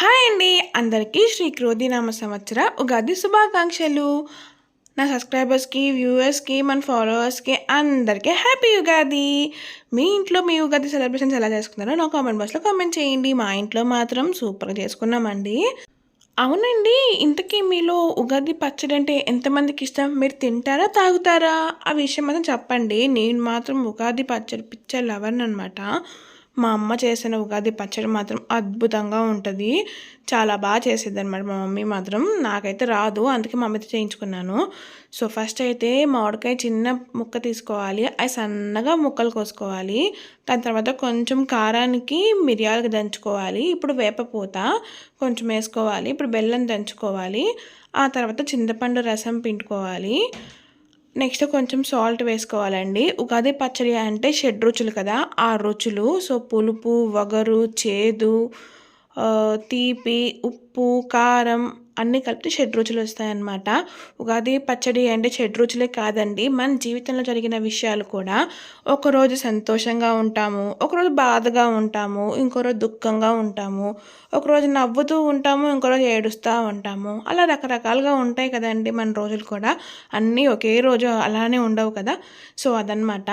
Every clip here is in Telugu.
హాయ్ అండి. అందరికీ శ్రీ క్రోధినామ సంవత్సర ఉగాది శుభాకాంక్షలు. నా సబ్స్క్రైబర్స్కి వ్యూవర్స్కి మన ఫాలోవర్స్కి అందరికీ హ్యాపీ ఉగాది. మీ ఇంట్లో మీ ఉగాది సెలబ్రేషన్స్ ఎలా చేసుకున్నారో నా కామెంట్ బాక్స్లో కామెంట్ చేయండి. మా ఇంట్లో మాత్రం సూపర్గా చేసుకున్నామండి. అవునండి. ఇంతకీ మీలో ఉగాది పచ్చడి అంటే ఎంతమందికి ఇష్టం? మీరు తింటారా తాగుతారా? ఆ విషయం మాత్రం చెప్పండి. నేను మాత్రం ఉగాది పచ్చడి పిచ్చర్ లవర్ని అనమాట మా అమ్మ చేసిన ఉగాది పచ్చడి మాత్రం అద్భుతంగా ఉంటుంది. చాలా బాగా చేసేది అనమాట మా మమ్మీ మాత్రం. నాకైతే రాదు అందుకే మా అమ్మతో చేయించుకున్నాను. సో ఫస్ట్ అయితే మామిడికాయ చిన్న ముక్క తీసుకోవాలి. అవి సన్నగా ముక్కలు కోసుకోవాలి. దాని తర్వాత కొంచెం కారానికి మిరియాలకు దంచుకోవాలి. ఇప్పుడు వేపపూత కొంచెం వేసుకోవాలి. ఇప్పుడు బెల్లం దంచుకోవాలి. ఆ తర్వాత చింతపండు రసం పిండుకోవాలి. నెక్స్ట్ కొంచెం సాల్ట్ వేసుకోవాలండి. ఉగాది పచ్చడి అంటే షెడ్ రుచులు కదా ఆ రుచులు. సో పులుపు వగరు చేదు తీపి ఉప్పు కారం అన్నీ కలిపి షెడ్ రుచులు వస్తాయన్నమాట. ఉగాది పచ్చడి అంటే షెడ్ రుచులే కాదండి. మన జీవితంలో జరిగిన విషయాలు కూడా ఒకరోజు సంతోషంగా ఉంటాము ఒకరోజు బాధగా ఉంటాము ఇంకో రోజు దుఃఖంగా ఉంటాము ఒకరోజు నవ్వుతూ ఉంటాము ఇంకో రోజు ఏడుస్తూ ఉంటాము. అలా రకరకాలుగా ఉంటాయి కదండి మన రోజులు కూడా. అన్నీ ఒకే రోజు అలానే ఉండవు కదా. సో అదనమాట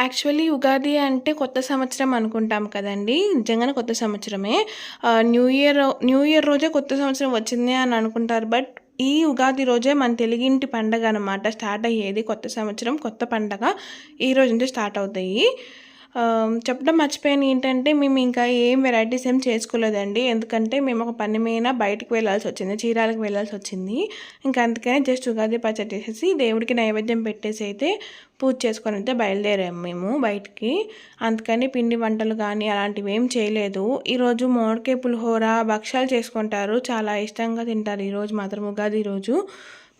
యాక్చువల్లీ ఉగాది అంటే కొత్త సంవత్సరం అనుకుంటాం కదండి. నిజంగానే కొత్త సంవత్సరమే. న్యూ ఇయర్ న్యూ ఇయర్ రోజే కొత్త సంవత్సరం వచ్చింది అని అనుకుంటారు. బట్ ఈ ఉగాది రోజే మన తెలుగింటి పండగ అనమాట స్టార్ట్ అయ్యేది కొత్త సంవత్సరం కొత్త పండగ ఈ రోజు నుంచి స్టార్ట్ అవుతాయి. చెప్పడం మర్చిపోయాను ఏంటంటే మేము ఇంకా ఏం వెరైటీస్ ఏం చేసుకోలేదండి. ఎందుకంటే మేము ఒక పని మీద బయటకు వెళ్ళాల్సి వచ్చింది చీరాలకు వెళ్ళాల్సి వచ్చింది. ఇంకా అందుకనే జస్ట్ ఉగాది పచ్చడి చేసేసి దేవుడికి నైవేద్యం పెట్టేసి అయితే పూజ చేసుకొని అయితే బయలుదేరాము మేము బయటికి. అందుకని పిండి వంటలు కానీ అలాంటివి ఏం చేయలేదు. ఈరోజు మోడకే పులిహోర భక్ష్యాలు చేసుకుంటారు. చాలా ఇష్టంగా తింటారు ఈరోజు మాత్రం ఉగాది రోజు.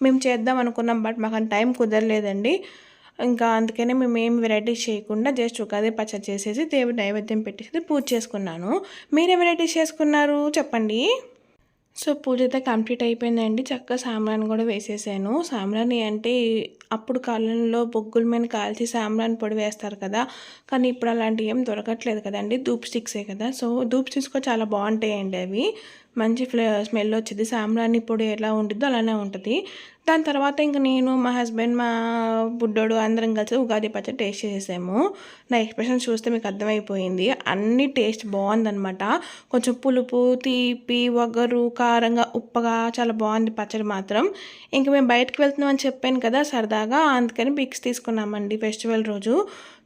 మేము చేద్దాం అనుకున్నాం బట్ మాకు టైం కుదరలేదండి. ఇంకా అందుకనే మేము ఏం వెరైటీస్ చేయకుండా జస్ట్ ఉగాది పచ్చడి చేసేసి దేవుడి నైవేద్యం పెట్టేసి పూజ చేసుకున్నాను. మీరే వెరైటీస్ చేసుకున్నారు? చెప్పండి. సో పూజ అయితే కంప్లీట్ అయిపోయిందండి. చక్కగా సాంబ్రాన్ని కూడా వేసేసాను. సాంబ్రాణి అంటే అప్పుడు కాలంలో బొగ్గుల మీద కాల్చి సాంబ్రాన్ పొడి వేస్తారు కదా. కానీ ఇప్పుడు అలాంటివి ఏం దొరకట్లేదు కదండి. ధూప్ స్టిక్సే కదా. సో ధూప్ స్టిక్స్ కూడా చాలా బాగుంటాయండి అవి. మంచి ఫ్లే స్మెల్ వచ్చింది. సాంబ్రాణి పొడి ఎలా ఉంటుందో అలానే ఉంటుంది. దాని తర్వాత ఇంకా నేను మా హస్బెండ్ మా బుడ్డోడు అందరం కలిసి ఉగాది పచ్చడి టేస్ట్ చేసేసాము. నా ఎక్స్ప్రెషన్ చూస్తే మీకు అర్థమైపోయింది. అన్ని టేస్ట్ బాగుందనమాట కొంచెం పులుపు తీపి వగరు కారంగా ఉప్పగా చాలా బాగుంది పచ్చడి మాత్రం. ఇంకా మేము బయటకు వెళ్తున్నాం అని చెప్పాను కదా సరదా అలాగా అందుకని పిక్స్ తీసుకున్నామండి ఫెస్టివల్ రోజు.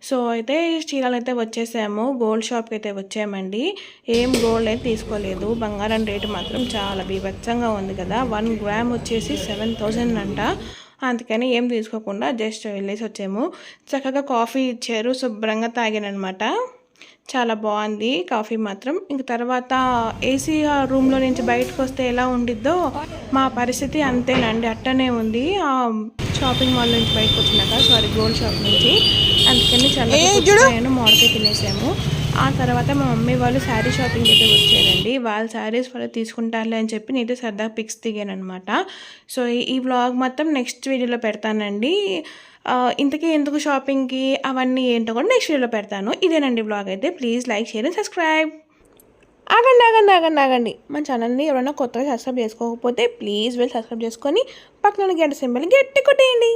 సో అయితే చీరలు అయితే వచ్చేసాము. గోల్డ్ షాప్కి అయితే వచ్చామండి. ఏం గోల్డ్ అయితే తీసుకోలేదు. బంగారం రేటు మాత్రం చాలా బీభత్సంగా ఉంది కదా. వన్ గ్రామ్ వచ్చేసి సెవెన్ థౌజండ్ అంట. అందుకని ఏం తీసుకోకుండా జస్ట్ వెళ్ళేసి వచ్చాము. చక్కగా కాఫీ ఇచ్చారు. శుభ్రంగా తాగానమాట చాలా బాగుంది కాఫీ మాత్రం. ఇంక తర్వాత ఏసీ రూమ్లో నుంచి బయటకు వస్తే ఎలా ఉండిద్దో మా పరిస్థితి అంతేనండి. అట్టనే ఉంది. షాపింగ్ మాల్ నుంచి బయటకు వచ్చినాక సారీ గోల్డ్ షాప్ నుంచి అందుకని చాలా మామిడికాయ తినేసాము. ఆ తర్వాత మా మమ్మీ వాళ్ళు శారీ షాపింగ్ అయితే వచ్చారండి. వాళ్ళ శారీస్ వాళ్ళు తీసుకుంటారులే అని చెప్పి నేనైతే సరదా పిక్స్ దిగాను అనమాట సో ఈ వ్లాగ్ మొత్తం నెక్స్ట్ వీడియోలో పెడతానండి. ఇంతకీ ఎందుకు షాపింగ్కి అవన్నీ ఏంటో కూడా నెక్స్ట్ వీడియోలో పెడతాను. ఇదేనండి బ్లాగ్ అయితే. Please like share and subscribe ఆగండి ఆగండి ఆగండి ఆగండి. మన ఛానల్ని ఎవరైనా కొత్తగా సబ్స్క్రైబ్ చేసుకోకపోతే ప్లీజ్ వెళ్ళి సబ్స్క్రైబ్ చేసుకొని పక్కన గంట సింబల్ గట్టి కొట్టేయండి.